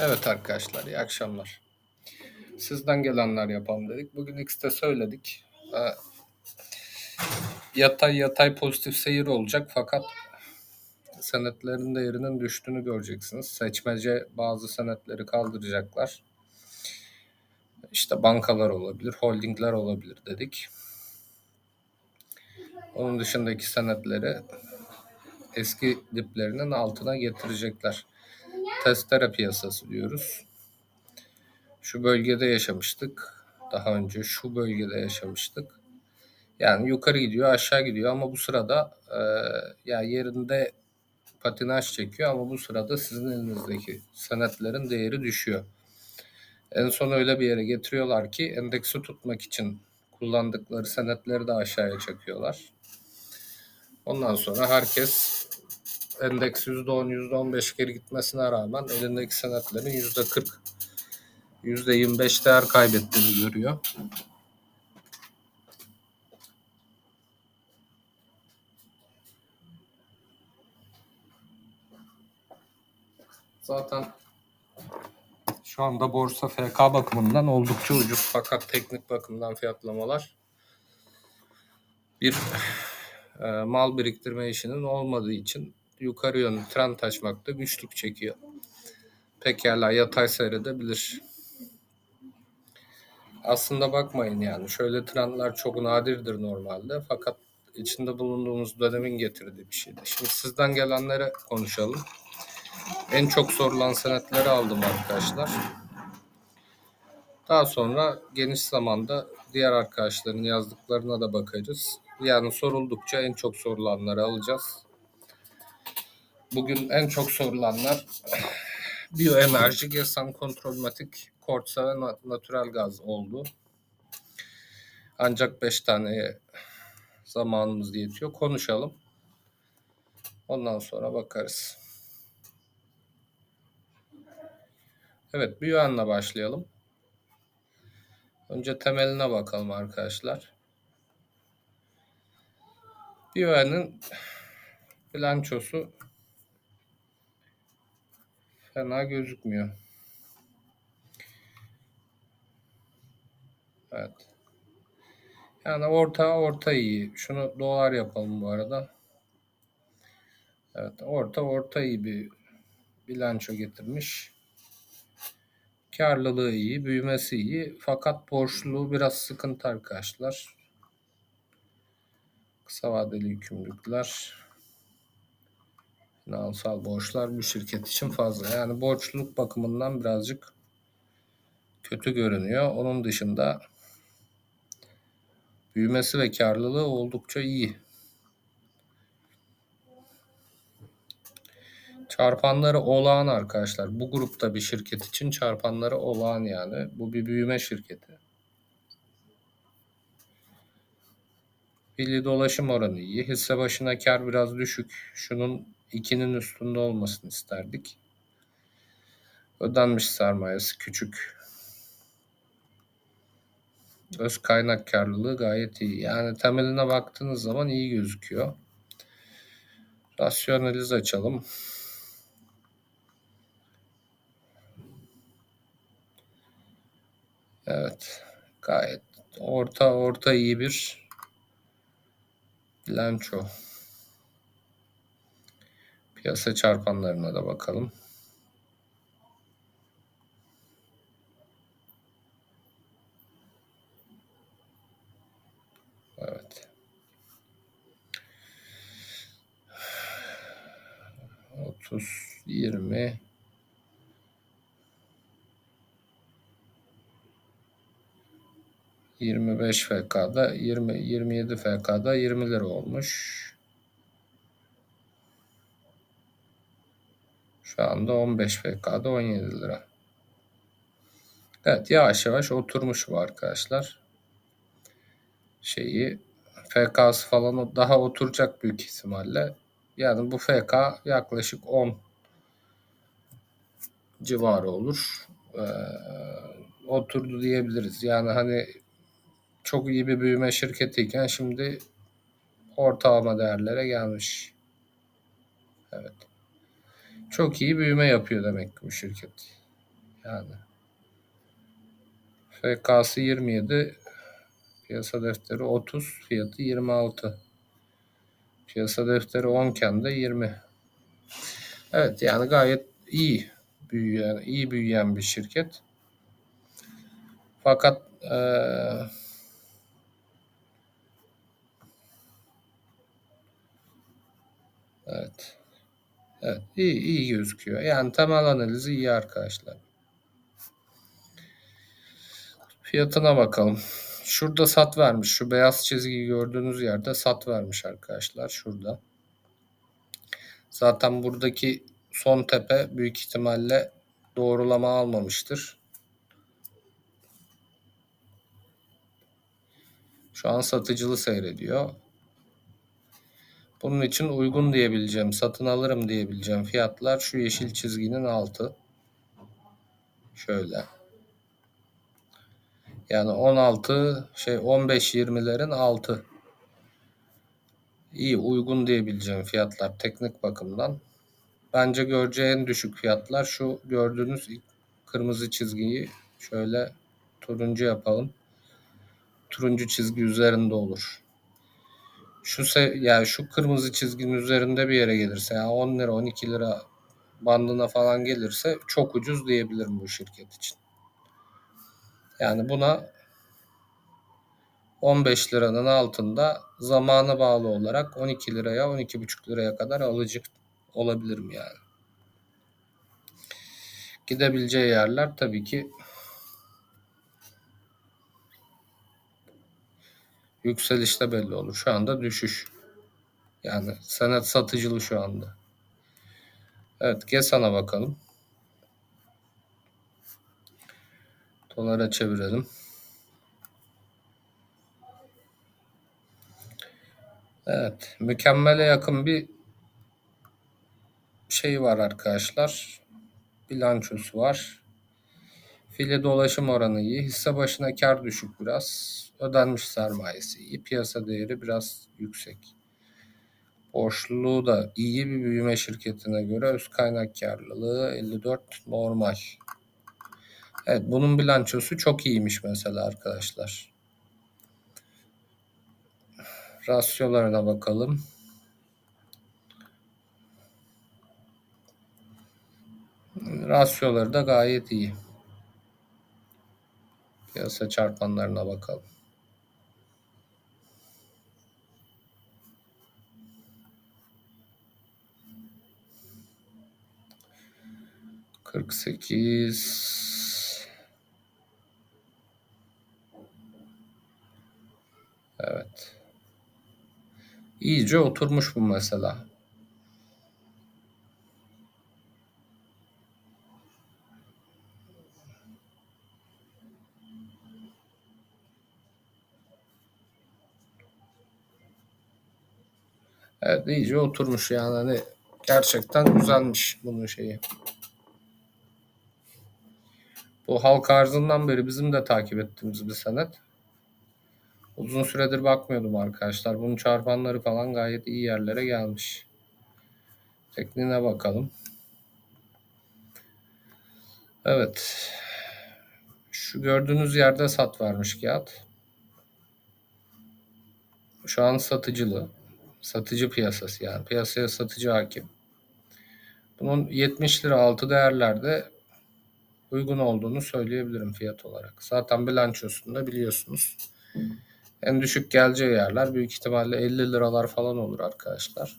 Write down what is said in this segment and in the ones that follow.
Evet arkadaşlar, iyi akşamlar. Sizden gelenler yapalım dedik. Bugün X'te söyledik. Ee, yatay yatay pozitif seyir olacak fakat senetlerin değerinin düştüğünü göreceksiniz. Seçmece bazı senetleri kaldıracaklar. İşte bankalar olabilir, holdingler olabilir dedik. Onun dışındaki senetleri eski diplerinin altına getirecekler. Testere piyasası diyoruz. Şu bölgede yaşamıştık. Daha önce şu bölgede yaşamıştık. Yani yukarı gidiyor, aşağı gidiyor ama bu sırada e, ya yerinde patinaj çekiyor ama bu sırada sizin elinizdeki senetlerin değeri düşüyor. En son öyle bir yere getiriyorlar ki endeksi tutmak için kullandıkları senetleri de aşağıya çekiyorlar. Ondan sonra herkes endeks %10, %15 geri gitmesine rağmen elindeki senetlerin %40, %25 değer kaybettiğini görüyor. Zaten şu anda borsa FK bakımından oldukça ucuz fakat teknik bakımdan fiyatlamalar bir e, mal biriktirme işinin olmadığı için yukarı yönlü trend açmakta güçlük çekiyor. Pekala yatay seyredebilir. Aslında bakmayın yani şöyle trendler çok nadirdir normalde fakat içinde bulunduğumuz dönemin getirdiği bir şeydi. Şimdi sizden gelenlere konuşalım. En çok sorulan senetleri aldım arkadaşlar. Daha sonra geniş zamanda diğer arkadaşların yazdıklarına da bakarız. Yani soruldukça en çok sorulanları alacağız. Bugün en çok sorulanlar biyoenerji, GESAN, kontrolmatik, kortsa ve natural gaz oldu. Ancak 5 taneye zamanımız yetiyor. Konuşalım. Ondan sonra bakarız. Evet, biyoenle başlayalım. Önce temeline bakalım arkadaşlar. Biyoen'in bilançosu fena gözükmüyor. Evet. Yani orta orta iyi. Şunu dolar yapalım bu arada. Evet orta orta iyi bir bilanço getirmiş. Karlılığı iyi, büyümesi iyi. Fakat borçluluğu biraz sıkıntı arkadaşlar. Kısa vadeli yükümlülükler. Finansal borçlar bu şirket için fazla. Yani borçluluk bakımından birazcık kötü görünüyor. Onun dışında büyümesi ve karlılığı oldukça iyi. Çarpanları olağan arkadaşlar. Bu grupta bir şirket için çarpanları olağan yani. Bu bir büyüme şirketi. Milli dolaşım oranı iyi. Hisse başına kar biraz düşük. Şunun 2'nin üstünde olmasını isterdik. Ödenmiş sermayesi küçük. Öz kaynak karlılığı gayet iyi. Yani temeline baktığınız zaman iyi gözüküyor. Rasyoneliz açalım. Evet. Gayet orta orta iyi bir bilanço. Piyasa çarpanlarına da bakalım. Evet. 30 20 25 FK'da 20 27 FK'da 20 lira olmuş. Şu anda 15 FK'da 17 lira. Evet yavaş yavaş oturmuş bu arkadaşlar. Şeyi FK'sı falan daha oturacak büyük ihtimalle. Yani bu FK yaklaşık 10 civarı olur. Ee, oturdu diyebiliriz. Yani hani çok iyi bir büyüme şirketiyken şimdi ortalama değerlere gelmiş. Evet. Çok iyi büyüme yapıyor demek ki bu şirket. Yani FK'sı 27, piyasa defteri 30, fiyatı 26. Piyasa defteri 10 iken de 20. Evet yani gayet iyi büyüyen, iyi büyüyen bir şirket. Fakat eee Evet. Evet, iyi, iyi gözüküyor. Yani temel analizi iyi arkadaşlar. Fiyatına bakalım. Şurada sat vermiş. Şu beyaz çizgiyi gördüğünüz yerde sat vermiş arkadaşlar. Şurada. Zaten buradaki son tepe büyük ihtimalle doğrulama almamıştır. Şu an satıcılı seyrediyor. Bunun için uygun diyebileceğim, satın alırım diyebileceğim fiyatlar şu yeşil çizginin altı. Şöyle. Yani 16 şey 15-20'lerin altı. İyi uygun diyebileceğim fiyatlar teknik bakımdan. Bence göreceği en düşük fiyatlar şu gördüğünüz kırmızı çizgiyi şöyle turuncu yapalım. Turuncu çizgi üzerinde olur. Şu se yani şu kırmızı çizginin üzerinde bir yere gelirse yani 10 lira 12 lira bandına falan gelirse çok ucuz diyebilirim bu şirket için. Yani buna 15 liranın altında zamana bağlı olarak 12 liraya 12,5 liraya kadar alıcı olabilirim yani. Gidebileceği yerler tabii ki yükselişte belli olur. Şu anda düşüş. Yani senet satıcılı şu anda. Evet GESAN'a bakalım. Dolara çevirelim. Evet. Mükemmele yakın bir şey var arkadaşlar. Bilançosu var. Fili dolaşım oranı iyi. Hisse başına kar düşük biraz. Ödenmiş sermayesi iyi. Piyasa değeri biraz yüksek. Borçluluğu da iyi bir büyüme şirketine göre öz kaynak karlılığı 54 normal. Evet bunun bilançosu çok iyiymiş mesela arkadaşlar. Rasyolarına bakalım. Rasyoları da gayet iyi. Piyasa çarpanlarına bakalım. Kırk sekiz. Evet. İyice oturmuş bu mesela. Evet iyice oturmuş yani hani gerçekten güzelmiş bunun şeyi. Bu halk arzından beri bizim de takip ettiğimiz bir senet. Uzun süredir bakmıyordum arkadaşlar. Bunun çarpanları falan gayet iyi yerlere gelmiş. Tekniğine bakalım. Evet. Şu gördüğünüz yerde sat vermiş kağıt. Şu an satıcılı. Satıcı piyasası yani. Piyasaya satıcı hakim. Bunun 70 lira altı değerlerde uygun olduğunu söyleyebilirim fiyat olarak. Zaten bilançosunda biliyorsunuz. En düşük geleceği yerler büyük ihtimalle 50 liralar falan olur arkadaşlar.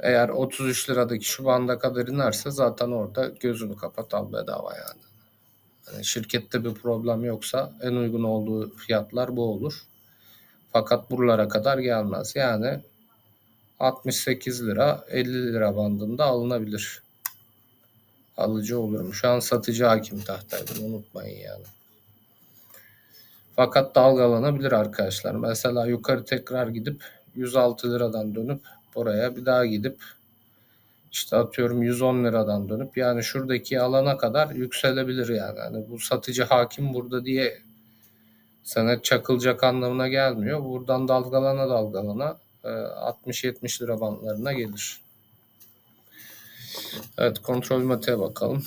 Eğer 33 liradaki şu banda kadar inerse zaten orada gözünü kapat al bedava yani. yani. Şirkette bir problem yoksa en uygun olduğu fiyatlar bu olur. Fakat buralara kadar gelmez. Yani 68 lira 50 lira bandında alınabilir. Alıcı olur mu? Şu an satıcı hakim tahtaydım unutmayın yani. Fakat dalgalanabilir arkadaşlar. Mesela yukarı tekrar gidip 106 liradan dönüp oraya bir daha gidip işte atıyorum 110 liradan dönüp yani şuradaki alana kadar yükselebilir yani. yani bu satıcı hakim burada diye senet çakılacak anlamına gelmiyor. Buradan dalgalana dalgalana 60-70 lira bandlarına gelir. Evet kontrol matiğe bakalım.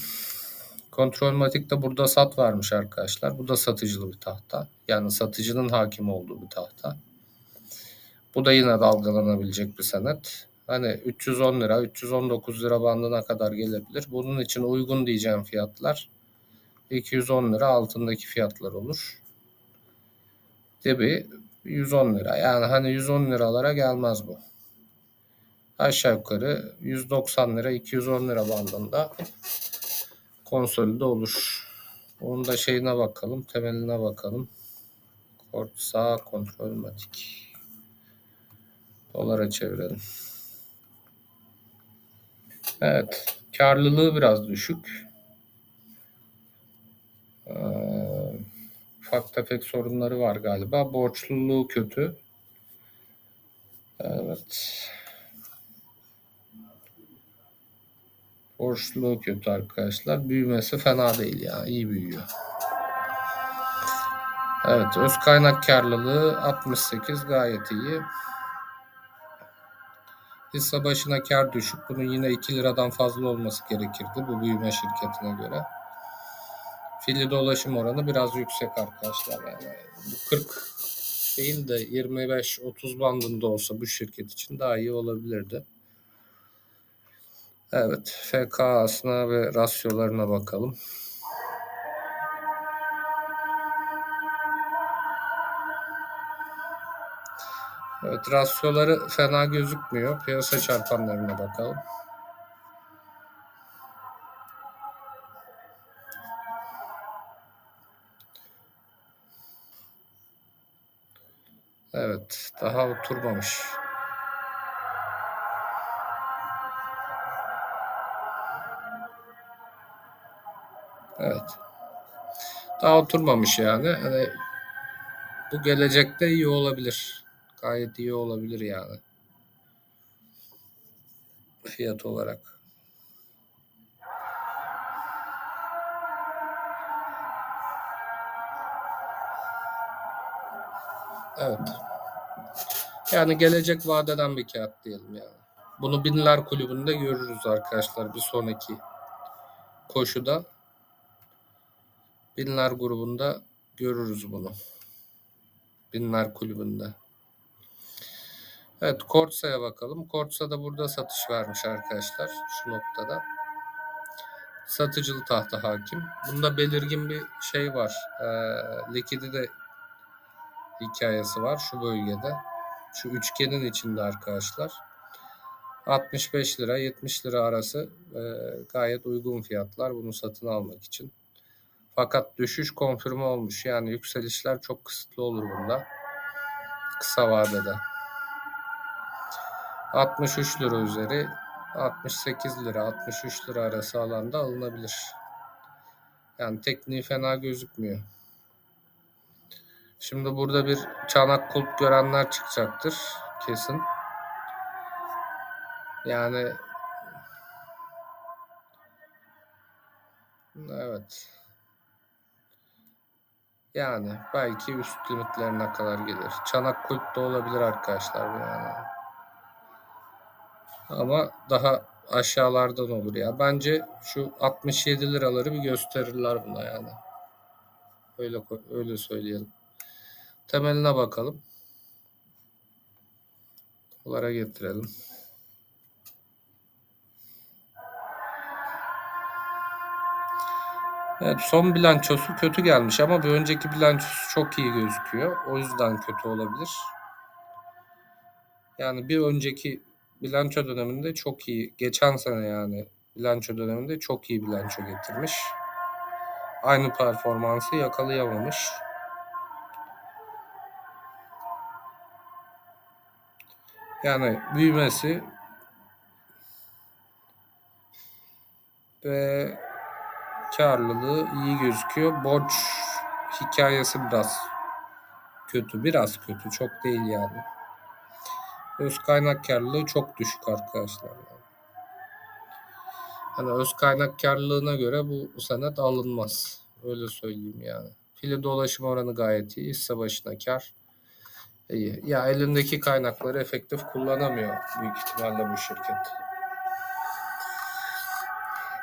Kontrolmatik de burada sat varmış arkadaşlar. Bu da satıcılı bir tahta. Yani satıcının hakim olduğu bir tahta. Bu da yine dalgalanabilecek bir senet. Hani 310 lira, 319 lira bandına kadar gelebilir. Bunun için uygun diyeceğim fiyatlar 210 lira altındaki fiyatlar olur. Dibi 110 lira. Yani hani 110 liralara gelmez bu. Aşağı yukarı 190 lira, 210 lira bandında konsolide olur. Onun da şeyine bakalım, temeline bakalım. Kort sağ kontrol matik. Dolara çevirelim. Evet. Karlılığı biraz düşük. Ee, ufak tefek sorunları var galiba. Borçluluğu kötü. Evet. Borçluluğu kötü arkadaşlar. Büyümesi fena değil ya. İyi büyüyor. Evet. Öz kaynak karlılığı 68 gayet iyi. Hisse başına kar düşük. Bunun yine 2 liradan fazla olması gerekirdi bu büyüme şirketine göre. Fili dolaşım oranı biraz yüksek arkadaşlar. Yani bu 40 değil de 25-30 bandında olsa bu şirket için daha iyi olabilirdi. Evet, FK'sına ve rasyolarına bakalım. Evet, rasyoları fena gözükmüyor. Piyasa çarpanlarına bakalım. Daha oturmamış. Evet. Daha oturmamış yani. Hani bu gelecekte iyi olabilir. Gayet iyi olabilir yani. Fiyat olarak. Evet. Yani gelecek vadeden bir kağıt diyelim yani. Bunu Binler Kulübü'nde görürüz arkadaşlar bir sonraki koşuda. Binler grubunda görürüz bunu. Binler Kulübü'nde. Evet Korsa'ya bakalım. Korsa da burada satış vermiş arkadaşlar şu noktada. Satıcılı tahta hakim. Bunda belirgin bir şey var. Ee, likidi de hikayesi var şu bölgede. Şu üçgenin içinde arkadaşlar. 65 lira 70 lira arası e, gayet uygun fiyatlar bunu satın almak için. Fakat düşüş konfirme olmuş. Yani yükselişler çok kısıtlı olur bunda. Kısa vadede. 63 lira üzeri 68 lira 63 lira arası alanda alınabilir. Yani tekniği fena gözükmüyor. Şimdi burada bir çanak kulp görenler çıkacaktır kesin. Yani evet. Yani belki üst limitlerine kadar gelir. Çanak kulp da olabilir arkadaşlar yani. Ama daha aşağılardan olur ya. Bence şu 67 liraları bir gösterirler buna yani. Öyle öyle söyleyelim. Temeline bakalım. Dolara getirelim. Evet son bilançosu kötü gelmiş ama bir önceki bilançosu çok iyi gözüküyor. O yüzden kötü olabilir. Yani bir önceki bilanço döneminde çok iyi. Geçen sene yani bilanço döneminde çok iyi bilanço getirmiş. Aynı performansı yakalayamamış. Yani büyümesi ve karlılığı iyi gözüküyor. Borç hikayesi biraz kötü. Biraz kötü. Çok değil yani. Öz kaynak karlılığı çok düşük arkadaşlar. Hani öz kaynak karlılığına göre bu senet alınmaz. Öyle söyleyeyim yani. Fili dolaşım oranı gayet iyi. Hisse başına kar. Ya elindeki kaynakları efektif kullanamıyor büyük ihtimalle bu şirket.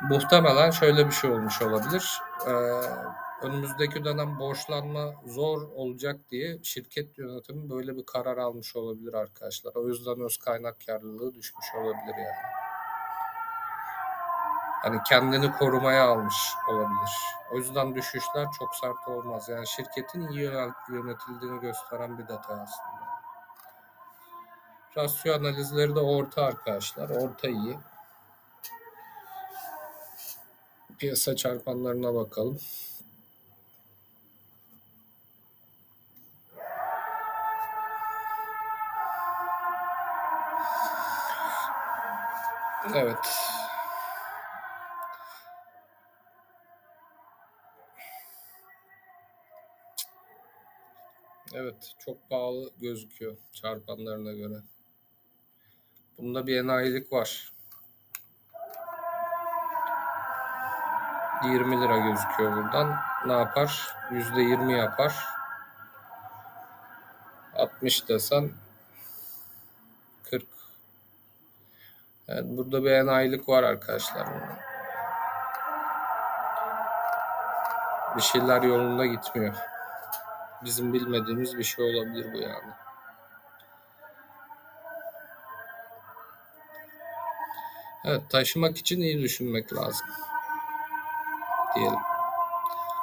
muhtemelen şöyle bir şey olmuş olabilir. Ee, önümüzdeki dönem borçlanma zor olacak diye şirket yönetimi böyle bir karar almış olabilir arkadaşlar. O yüzden öz kaynak karlılığı düşmüş olabilir yani. Hani kendini korumaya almış olabilir. O yüzden düşüşler çok sert olmaz. Yani şirketin iyi yönetildiğini gösteren bir detay aslında. Rasyo analizleri de orta arkadaşlar. Orta iyi. Piyasa çarpanlarına bakalım. Evet. Evet, çok pahalı gözüküyor çarpanlarına göre. Bunda bir enayilik var. 20 lira gözüküyor buradan. Ne yapar? %20 yapar. 60 desen 40. Evet, burada bir enayilik var arkadaşlar. Bir şeyler yolunda gitmiyor. Bizim bilmediğimiz bir şey olabilir bu yani. Evet, taşımak için iyi düşünmek lazım. Diyelim.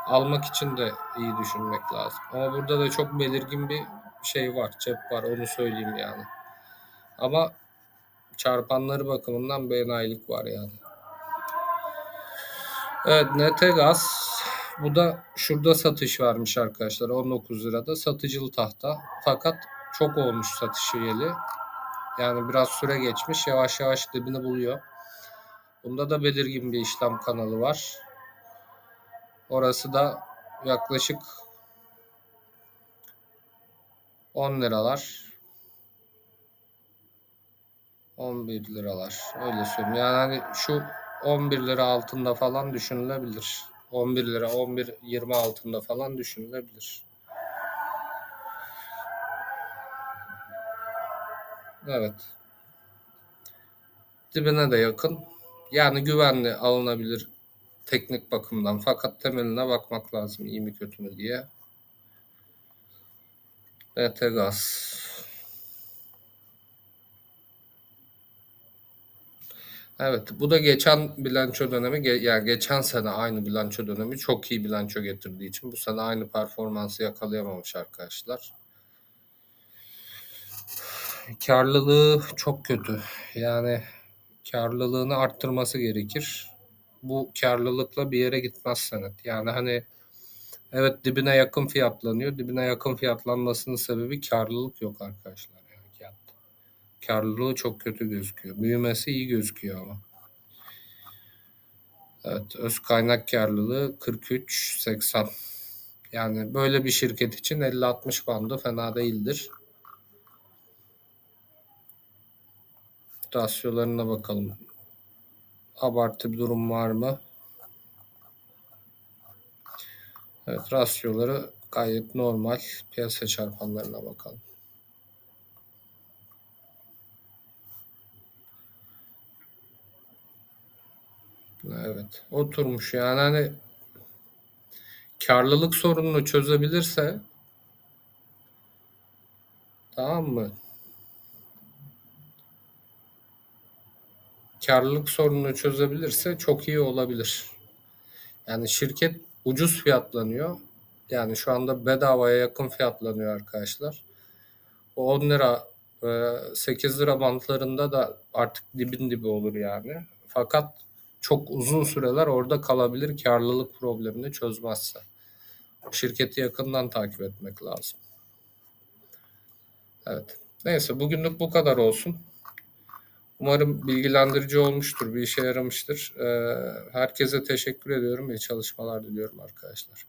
Almak için de iyi düşünmek lazım. Ama burada da çok belirgin bir şey var, cep var onu söyleyeyim yani. Ama çarpanları bakımından bir enayilik var yani. Evet, NT Gaz bu da şurada satış varmış arkadaşlar 19 lirada satıcılı tahta. Fakat çok olmuş satış üyeli. Yani biraz süre geçmiş yavaş yavaş dibini buluyor. Bunda da belirgin bir işlem kanalı var. Orası da yaklaşık 10 liralar. 11 liralar. Öyle söyleyeyim. Yani hani şu 11 lira altında falan düşünülebilir. 11 lira, 11 20 altında falan düşünülebilir. Evet. Dibine de yakın. Yani güvenli alınabilir teknik bakımdan. Fakat temeline bakmak lazım iyi mi kötü mü diye. BT Gaz. Evet, bu da geçen bilanço dönemi, yani geçen sene aynı bilanço dönemi çok iyi bilanço getirdiği için bu sene aynı performansı yakalayamamış arkadaşlar. Karlılığı çok kötü. Yani karlılığını arttırması gerekir. Bu karlılıkla bir yere gitmez senet. Yani hani evet dibine yakın fiyatlanıyor. Dibine yakın fiyatlanmasının sebebi karlılık yok arkadaşlar. Karlılığı çok kötü gözüküyor. Büyümesi iyi gözüküyor ama. Evet, öz kaynak karlılığı 43.80. Yani böyle bir şirket için 50-60 bandı fena değildir. Rasyolarına bakalım. Abartı bir durum var mı? Evet, rasyoları gayet normal. Piyasa çarpanlarına bakalım. Evet, oturmuş. Yani hani karlılık sorununu çözebilirse tamam mı? Karlılık sorununu çözebilirse çok iyi olabilir. Yani şirket ucuz fiyatlanıyor. Yani şu anda bedavaya yakın fiyatlanıyor arkadaşlar. O 10 lira, e, 8 lira bantlarında da artık dibin dibi olur yani. Fakat çok uzun süreler orada kalabilir karlılık problemini çözmezse. Şirketi yakından takip etmek lazım. Evet. Neyse bugünlük bu kadar olsun. Umarım bilgilendirici olmuştur, bir işe yaramıştır. Ee, herkese teşekkür ediyorum. İyi çalışmalar diliyorum arkadaşlar.